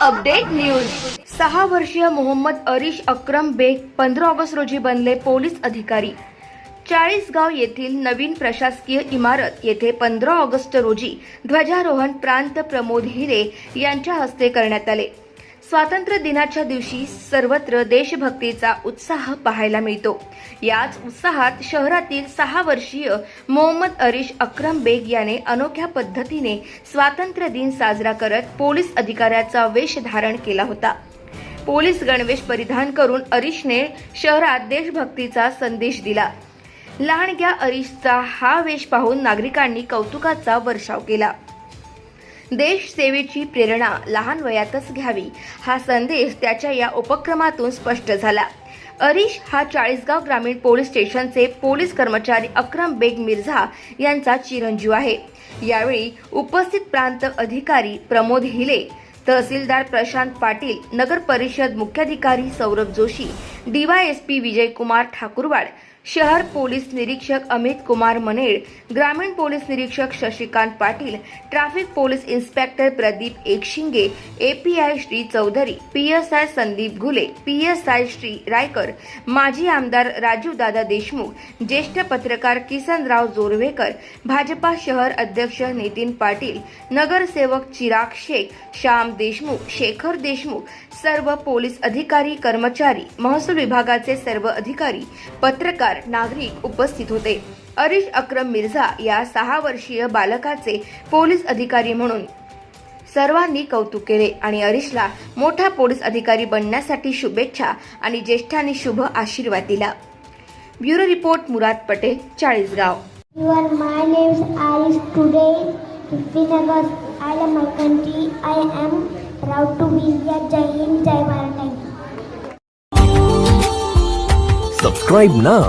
Update news. सहा वर्षीय मोहम्मद अरिश अक्रम बेग पंधरा ऑगस्ट रोजी बनले पोलीस अधिकारी. चाळीसगाव येथील नवीन प्रशासकीय इमारत येथे पंधरा ऑगस्ट रोजी ध्वजारोहण प्रांत प्रमोद हिरे यांच्या हस्ते करण्यात आले. स्वातंत्र्य दिनाच्या दिवशी सर्वत्र देशभक्तीचा उत्साह पाहायला मिळतो. याच उत्साहात शहरातील सहा वर्षीय मोहम्मद अरिश अक्रम बेग याने अनोख्या पद्धतीने स्वातंत्र्य दिन साजरा करत पोलीस अधिकाऱ्याचा वेश धारण केला होता. पोलीस गणवेश परिधान करून अरिशने शहरात देशभक्तीचा संदेश दिला. लहानग्या अरिशचा हा वेश पाहून नागरिकांनी कौतुकाचा वर्षाव केला. देश सेवेची प्रेरणा लहान वयातच घ्यावी. हा संदेश त्याच्या या उपक्रमातून स्पष्ट झाला. अरीश हा चाळीसगाव ग्रामीण पोलीस स्टेशनचे पोलीस कर्मचारी अक्रम बेग मिर्झा यांचा चिरंजीव आहे. यावेळी उपस्थित प्रांत अधिकारी प्रमोद हिले तहसीलदार प्रशांत पाटील नगर परिषद मुख्याधिकारी सौरभ जोशी डीवायएसपी विजयकुमार ठाकूरवाड शहर पोलीस निरीक्षक अमित कुमार मनेड ग्रामीण पोलीस निरीक्षक Shashikant Patil traffic police inspector Pradeep Ekshinge API Shri Chaudhari PSI Sandeep Ghule PSI Shri Raikar माजी आमदार राजूदादा देशमुख ज्येष्ठ पत्रकार किसनराव जोरवेकर भाजपा शहर अध्यक्ष नितीन पाटील नगरसेवक चिराग शेख श्याम देशमुख शेखर देशमुख सर्व पोलीस अधिकारी कर्मचारी महसूल विभागाचे सर्व अधिकारी पत्रकार नागरिक उपस्थित होते अरिश अक्रम मिर्झा या सहा वर्षीय बालकाचे पोलीस अधिकारी म्हणून सर्वांनी कौतुक केले आणि अरिशला मोठा पोलीस अधिकारी बनण्यासाठी शुभेच्छा आणि ज्येष्ठांनी शुभ आशीर्वाद दिला bureau report Murad Patel Chalisgaon Everyone, my name is Alice. Today, 15 August, I love my country. I am proud to be here. Jai Hind, Jai Bharat. Thank you. Subscribe now